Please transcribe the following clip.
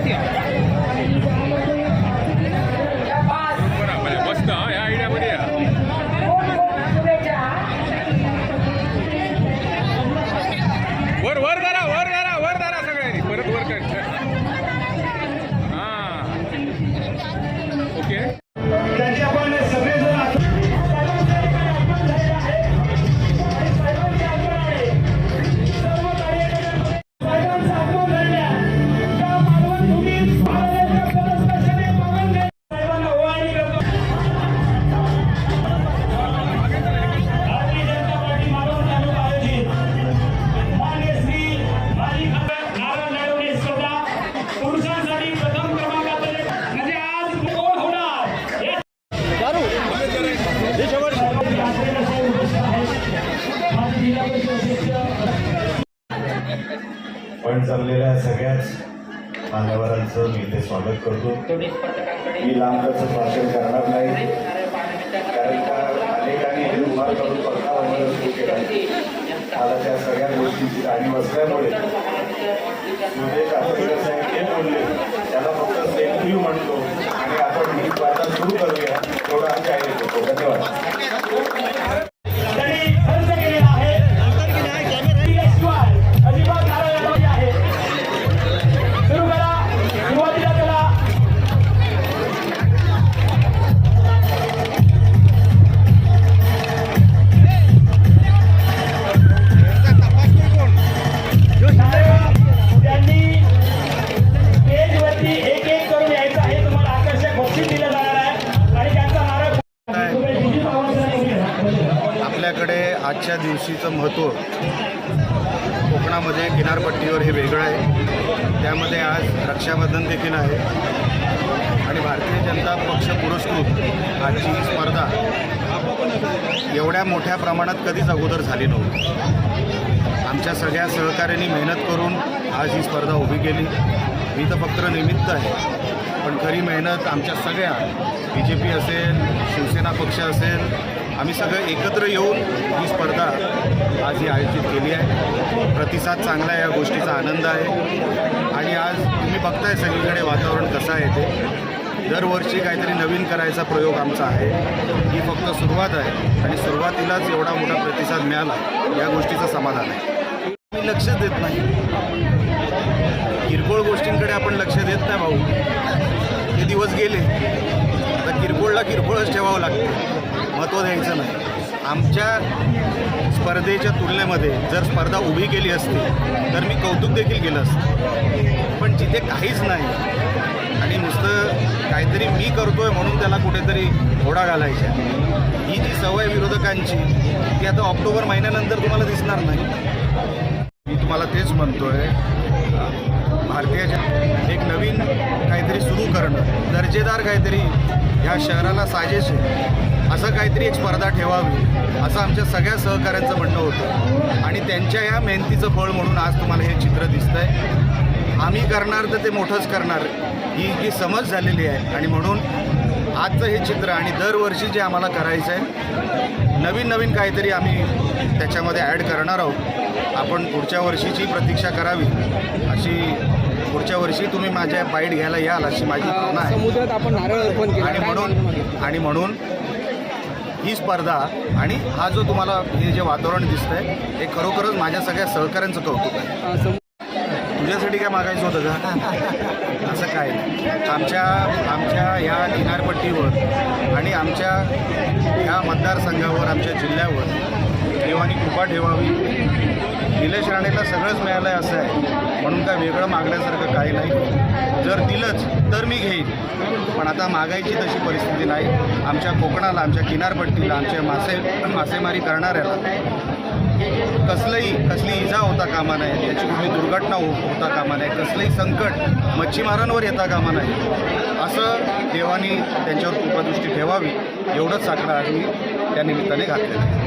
Party है पण चाललेल्या सगळ्याच मान्यवरांचं मी ते स्वागत करतो. मी लांबचं भाषण करणार नाही. कारण का अनेकांनी हे उभार करून पडताळावर सुरू केला मला त्या सगळ्या गोष्टीची जाणीव असल्यामुळे सुरेश आंबेडकर साहेब ते बोलले. त्याला फक्त सेल्फ यू म्हणतो. आणि आपण ही स्पर्धा सुरू करूया. थोडा काय येतो धन्यवाद. आजच्या दिवशीचं महत्त्व कोकणामध्ये किनारपट्टीवर हे वेगळं आहे. त्यामध्ये आज रक्षाबंधन देखील आहे. आणि भारतीय जनता पक्ष पुरस्कृत आजची स्पर्धा एवढ्या मोठ्या प्रमाणात कधीच अगोदर झाली नव्हती. आमच्या सगळ्या सहकाऱ्यांनी मेहनत करून आज ही स्पर्धा उभी केली. मी तर फक्त निमित्त आहे. पण खरी मेहनत आमच्या सगळ्या बी जे पी असेल शिवसेना पक्ष असेल आम्ही सगळं एकत्र येऊन ही स्पर्धा आज ही आयोजित केली आहे. प्रतिसाद चांगला आहे या गोष्टीचा आनंद आहे. आणि आज तुम्ही बघताय सगळीकडे वातावरण कसं आहे ते. दरवर्षी काहीतरी नवीन करायचा प्रयोग आमचा आहे. ही फक्त सुरुवात आहे आणि सुरुवातीलाच एवढा मोठा प्रतिसाद मिळाला या गोष्टीचं समाधान आहे. मी लक्ष देत नाही. किरकोळ गोष्टींकडे आपण लक्ष देत नाही भाऊ. ते दिवस गेले. आता किरकोळला किरकोळच ठेवावं लागतं. महत्त्व द्यायचं नाही. आमच्या स्पर्धेच्या तुलनेमध्ये जर स्पर्धा उभी केली असती तर मी कौतुक देखील केलं असतं. पण जिथे काहीच नाही आणि नुसतं काहीतरी मी करतो आहे म्हणून त्याला कुठेतरी घोडा घालायचा ही जी सवय विरोधकांची ती आता ऑक्टोबर महिन्यानंतर तुम्हाला दिसणार नाही. मी तुम्हाला तेच म्हणतो आहे भारतीय जन एक नवीन काहीतरी सुरू करणं दर्जेदार काहीतरी ह्या शहराला साजेश आहे. असं काहीतरी एक स्पर्धा ठेवावी असं आमच्या सगळ्या सहकाऱ्यांचं म्हणणं होतं. आणि त्यांच्या या मेहनतीचं फळ म्हणून आज तुम्हाला हे चित्र दिसतंय. आम्ही करणार तर ते मोठंच करणार. ही जी समज झालेली आहे. आणि म्हणून आजचं हे चित्र आणि दरवर्षी जे आम्हाला करायचं आहे नवीन नवीन काहीतरी आम्ही त्याच्यामध्ये ॲड करणार आहोत. आपण पुढच्या वर्षीची प्रतीक्षा करावी अशी पुढच्या वर्षी तुम्ही माझ्या बाईट घ्यायला याल अशी माझी भावना आहे. समुद्रात आपण नारळ अर्पण केला. आणि म्हणून? आणि म्हणून ही स्पर्धा आणि हा जो तुम्हाला हे जे वातावरण दिसतंय हे खरोखरच माझ्या सगळ्या सहकाऱ्यांचं कौतुक आहे. तुझ्यासाठी काय मागायचं होतं का? असं काय. आमच्या आमच्या ह्या किनारपट्टीवर आणि आमच्या ह्या मतदारसंघावर आमच्या जिल्ह्यावर देवानी कृपा ठेवावी. निलेश राणेला सगळंच मिळालं आहे असं आहे. म्हणून काय वेगळं मागण्यासारखं काही नाही. जर दिलंच तर मी घेईन. पण आता मागायची तशी परिस्थिती नाही. आमच्या कोकणाला आमच्या किनारपट्टीला आमच्या मासे मासेमारी करणाऱ्याला कसलंही कसली इजा होता कामा नये त्याची कुठली दुर्घटना हो होता कामा नये कसलंही संकट मच्छीमारांवर येता कामा नये असं देवानी त्यांच्यावर कृपादृष्टी ठेवावी एवढंच साकडं आम्ही त्या निमित्ताने घातलेलं आहे.